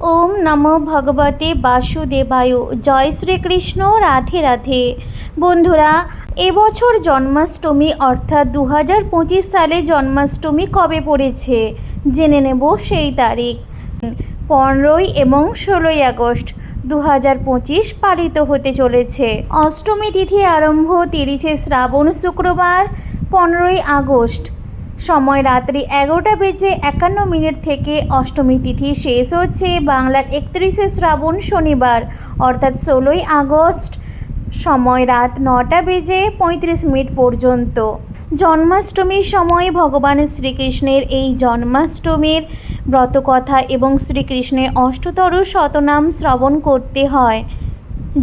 ওম নমো ভগবতে বাসুদেবায়। জয় শ্রীকৃষ্ণ, রাধে রাধে। বন্ধুরা, এবছর জন্মাষ্টমী অর্থাৎ দু হাজার পঁচিশ সালে জন্মাষ্টমী কবে পড়েছে? জেনে নেব সেই তারিখ। পনেরোই এবং ষোলোই আগস্ট দু হাজার পঁচিশ পালিত হতে চলেছে। অষ্টমী তিথি আরম্ভ তিরিশে শ্রাবণ শুক্রবার, পনেরোই আগস্ট সময় রাত্রি এগারোটা বেজে একান্ন মিনিট থেকে অষ্টমী তিথি শেষ হচ্ছে বাংলার একত্রিশে শ্রাবণ শনিবার, অর্থাৎ ষোলোই আগস্ট। সময় রাত নটা বেজে পঁয়ত্রিশ মিনিট পর্যন্ত। জন্মাষ্টমীর সময় ভগবান শ্রীকৃষ্ণের এই জন্মাষ্টমীর ব্রতকথা এবং শ্রীকৃষ্ণের অষ্টতর শতনাম শ্রবণ করতে হয়।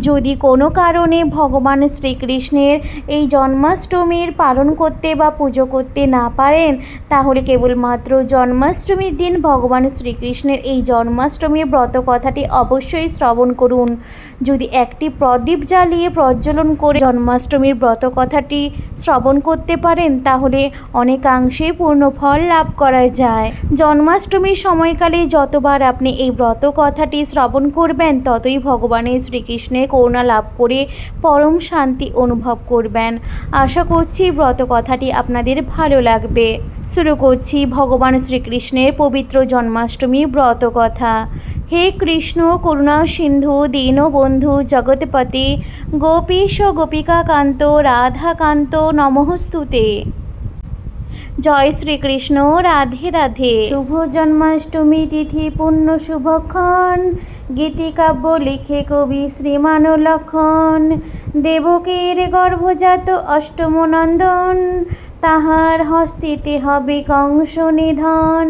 যদি কোনো কারণে ভগবান শ্রীকৃষ্ণের এই জন্মাষ্টমীর পালন করতে বা পুজো করতে না পারেন, তাহলে কেবলমাত্র জন্মাষ্টমীর দিন ভগবান শ্রীকৃষ্ণের এই জন্মাষ্টমীর ব্রত কথাটি অবশ্যই শ্রবণ করুন। যদি একটি প্রদীপ জ্বালিয়ে প্রজ্বলন করে জন্মাষ্টমীর ব্রত কথাটি শ্রবণ করতে পারেন, তাহলে অনেকাংশেই পূর্ণ ফল লাভ করা যায়। জন্মাষ্টমীর সময়কালে যতবার আপনি এই ব্রত কথাটি শ্রবণ করবেন, ততই ভগবানের শ্রীকৃষ্ণের করুণা লাভ করে পরম শান্তি অনুভব করবেন। আশা করছি ব্রত কথাটি আপনাদের ভালো লাগবে। শুরু করছি ভগবান শ্রীকৃষ্ণের পবিত্র জন্মাষ্টমী ব্রত কথা। হে কৃষ্ণ, করুণা সিন্ধু দীনবন্ধু জগৎপতি গোপীশ, গোপিকাকান্ত, রাধাকান্ত, নমস্তুতে। জয় শ্রীকৃষ্ণ, রাধে রাধে। শুভ জন্মাষ্টমী তিথি, পুণ্য শুভক্ষণ। গীতিকাব্য লিখে কবি শ্রীমান লক্ষণ। দেবকীর গর্ভজাত অষ্টম নন্দন তাহার হস্তিতে হবে কংস নিধন।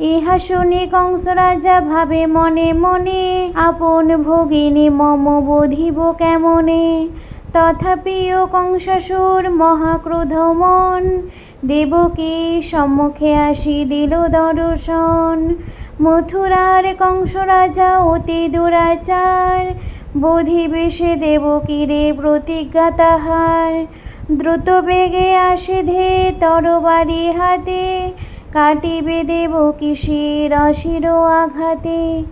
ইহা শুনে কংস রাজা ভাবে মনে মনে, আপন ভগিনী মম বোধিব কেমনে? তথাপিও কংসাসুর মহাক্রোধ মন দেবকী সম্মুখে আসি দিল দর্শন। মথুরার কংস রাজা অতি দুরাচার। বোধিবে সে দেবকীরে প্রতিজ্ঞা তাহার? দ্রুত বেগে আসে ধে তরবারি হাতে। কাটিবে দেবকী শির অশির আঘাতে?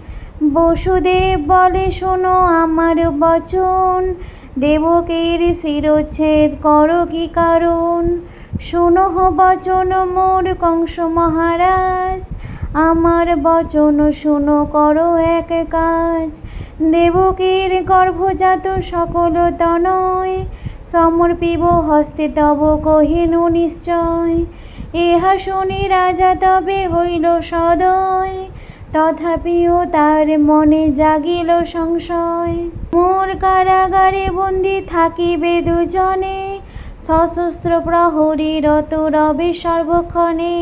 বসুদেব বলে, শোনো আমার বচন। দেবকীর শিরচ্ছেদ করো কি কারণ? শোনো বচন মোর কংস মহারাজ। আমার বচন শুনো, করো এক কাজ। দেবকীর গর্ভজাত সকল তনয়, সমর্পিব হস্তে তব কহিনু নিশ্চয়। ইহা শুনি রাজা তবে হইল সদয় তথাপিও তার মনে জাগিল সংশয়। মোর কারাগারে বন্দি থাকিবে দুজনে, সশস্ত্র প্রহরী রত রবে সর্বক্ষণে।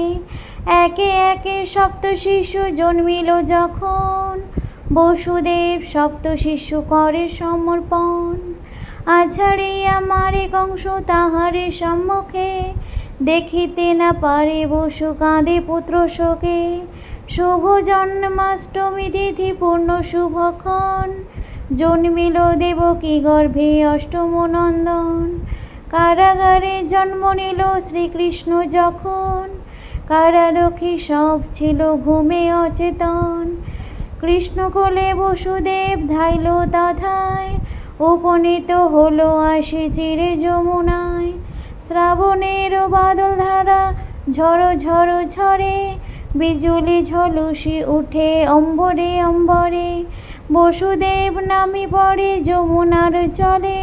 একে একে সপ্ত শিশু জন্মিল যখন। বসুদেব সপ্ত শিশু করে সমর্পণ। আছাড়ে আমারে কংস তাহারে সম্মুখে, দেখিতে না পারে বসু কাঁদে পুত্র শোকে। শুভ জন্মাষ্টমী তিথি পূর্ণ শুভক্ষণ জন্মিল দেবকী গর্ভে অষ্টম নন্দন। কারাগারে জন্ম নিল শ্রীকৃষ্ণ যখন। কারারক্ষী সব ছিল ঘুমে অচেতন। কৃষ্ণ কোলে বসুদেব ধাইল তথায়, উপনীত হলো আসে চিরে যমুনায়। শ্রাবণের বাদল ধারা ঝড়ো ঝড়ো ঝরে, বিজুলি ঝলসি উঠে অম্বরে অম্বরে। বসুদেব নামি পড়ে যমুনার চলে,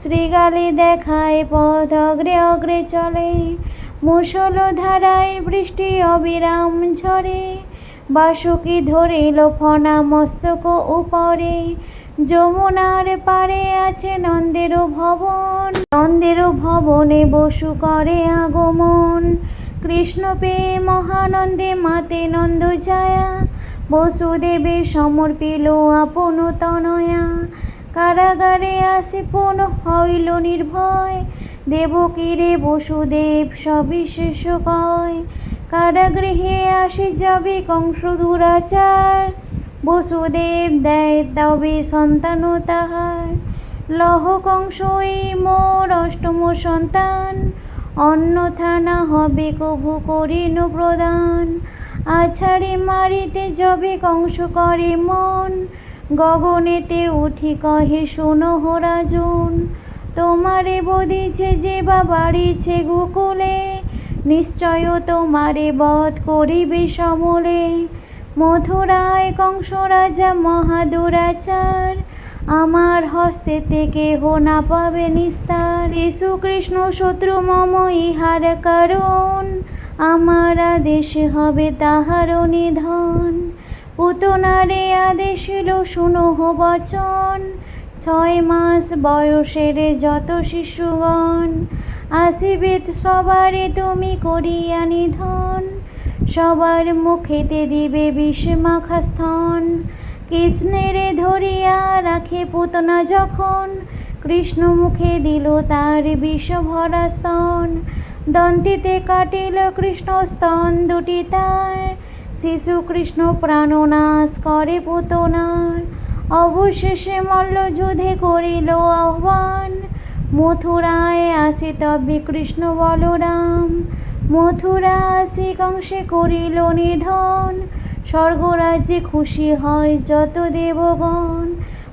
শ্রীগালে দেখায় পথ অগ্রে অগ্রে চলে। মুসল ধারায় বৃষ্টি অবিরাম ঝরে। বাসুকি ধরিল ফনা মস্তক উপরে। যমুনার পারে আছে নন্দের ভবন। নন্দের ভবনে বসু করে আগমন। কৃষ্ণ পেয়ে মহানন্দে মাতে নন্দ ছায়া। বসুদেবে সমর্পিল আপন তনয়া। কারাগারে আসে পুন হইল নির্ভয়। দেবকীরে বসুদেব সবিশেষ কয়। কারাগৃহে আসে যাবে কংস দুরাচার। বসুদেব দেয় তবে সন্তান তাহার। লহ কংস এই মোর অষ্টম সন্তান। অন্যথা না হবে কভু করিন প্রদান। আছাড়ে মারিতে যবে কংস করে মন। গগনেতে উঠি কহে শোনো রাজন তোমারে বদিছে যে বা বাড়িছে গোকুলে নিশ্চয় তোমারে বধ করিবে সমলে। মথুরায় কংস রাজা মহাদুরাচার, আমার হস্তে থেকে হো না পাবে নিস্তার। শিশু কৃষ্ণ শত্রু মম ইহার কারণ, আমার আদেশ হবে তাহার নিধন। পুতনারে আদেশিল হো বচন, ছয় মাস বয়সের যত শিশুগণ আসিবে সবারে তুমি করিয়া নিধন, সবার মুখেতে দিবে বিষ মাখা স্তন কৃষ্ণেরে ধরিয়া রাখে পুতনা যখন, কৃষ্ণ মুখে দিল তার বিষ ভরা স্তন দন্তিতে কাটিল কৃষ্ণ স্তন দুটি তার শিশু কৃষ্ণ প্রাণনাশ করে পুতনার। অবশেষে মল্ল যুধে করিল আহ্বান। মথুরায় আসে তবে কৃষ্ণ বলরাম। মথুরা আসে কংসে করিল নিধন। স্বর্গরাজ্যে খুশি হয় যত দেবগণ।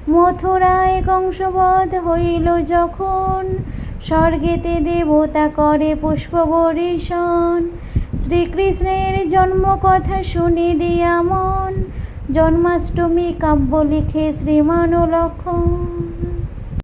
মথুরায় কংসবধ হইল যখন। স্বর্গেতে দেবতা করে পুষ্প বরিশন শ্রীকৃষ্ণের জন্ম কথা শুনি দিয়া মন। জন্মাষ্টমী কাব্য লিখে শ্রীমান লক্ষণ